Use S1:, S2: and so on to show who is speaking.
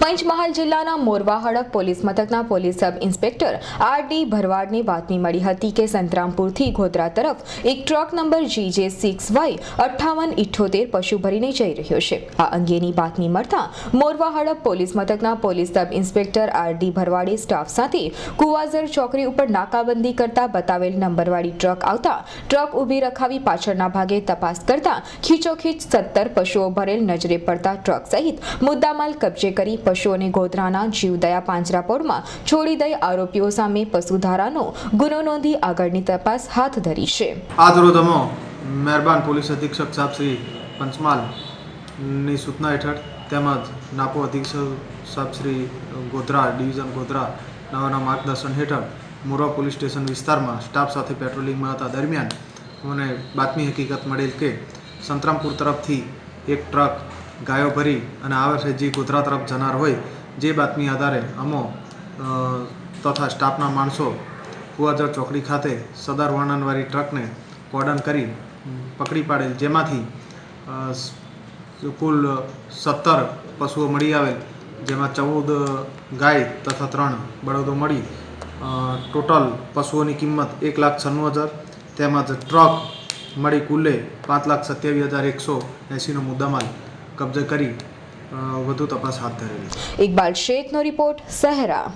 S1: પંચમહાલ જિલ્લાના મોરવા હડક પોલીસ મથકના police sub inspector R D ભરવાડને બાતમી મળી હતી કે સંતરામપુરથી ગોધરા તરફ એક ટ્રક નંબર જી જે સિક્સ વાય અઠ્ઠાવન ઇઠ્ઠોતેર પશુ ભરીને જઈ રહ્યો છે. આ અંગેની બાતમી મળતા મોરવા હડક પોલીસ મથકના police sub inspector R D ભરવાડે staff સાથે કુવાઝર ચોકડી ઉપર નાકાબંધી કરતા બતાવેલ નંબરવાળી ટ્રક આવતા ટ્રક ઊભી રખાવી પાછળના ભાગે તપાસ કરતા ખીચોખીચ સત્તર પશુઓ ભરેલ નજરે પડતા ટ્રક સહિત મુદ્દામાલ કબજે કરી પશુઓને ગોધરાના જીવદયા પાંજરાપોળમાં છોડી દઈ આરોપીઓ સામે પશુધારાનો ગુનો નોંધી આગળની તપાસ હાથ ધરી છે.
S2: આજરોજ અમો મહેરબાન પોલીસ અધિક્ષક સાહેબ શ્રી પંચમાલની સૂચના હેઠળ તેમજ નાપો અધિક્ષક સાહેબ શ્રી ગોધરા, ડિવિઝન ગોધરા નવાના માર્ગદર્શન હેઠળ મોરવા પોલીસ સ્ટેશન વિસ્તારમાં સ્ટાફ સાથે પેટ્રોલિંગમાં હતા દરમિયાન મને બાતમી હકીકત મળેલ કે સંતરામપુર તરફથી એક ટ્રક ગાયો ભરી અને આવે છે જે ગોધરા તરફ જનાર હોય, જે બાતમી આધારે અમો તથા સ્ટાફના માણસો કુવાજર ચોકડી ખાતે સદર વર્ણનવાળી ટ્રકને કોર્ડન કરી પકડી પાડેલ. જેમાંથી કુલ સત્તર પશુઓ મળી આવેલ, જેમાં ચૌદ ગાય તથા ત્રણ બળદો મળી. ટોટલ પશુઓની કિંમત એક લાખ છન્નું હજાર. તેમજ ટ્રક મળી કુલે પાંચ લાખ સત્યાવીસ હજાર એકસો એંસીનો મુદ્દામાલ. કબજે કરી વધુ તપાસ હાથ ધરેલી
S1: ઇકબાલ શેખનો રિપોર્ટ સહેરા.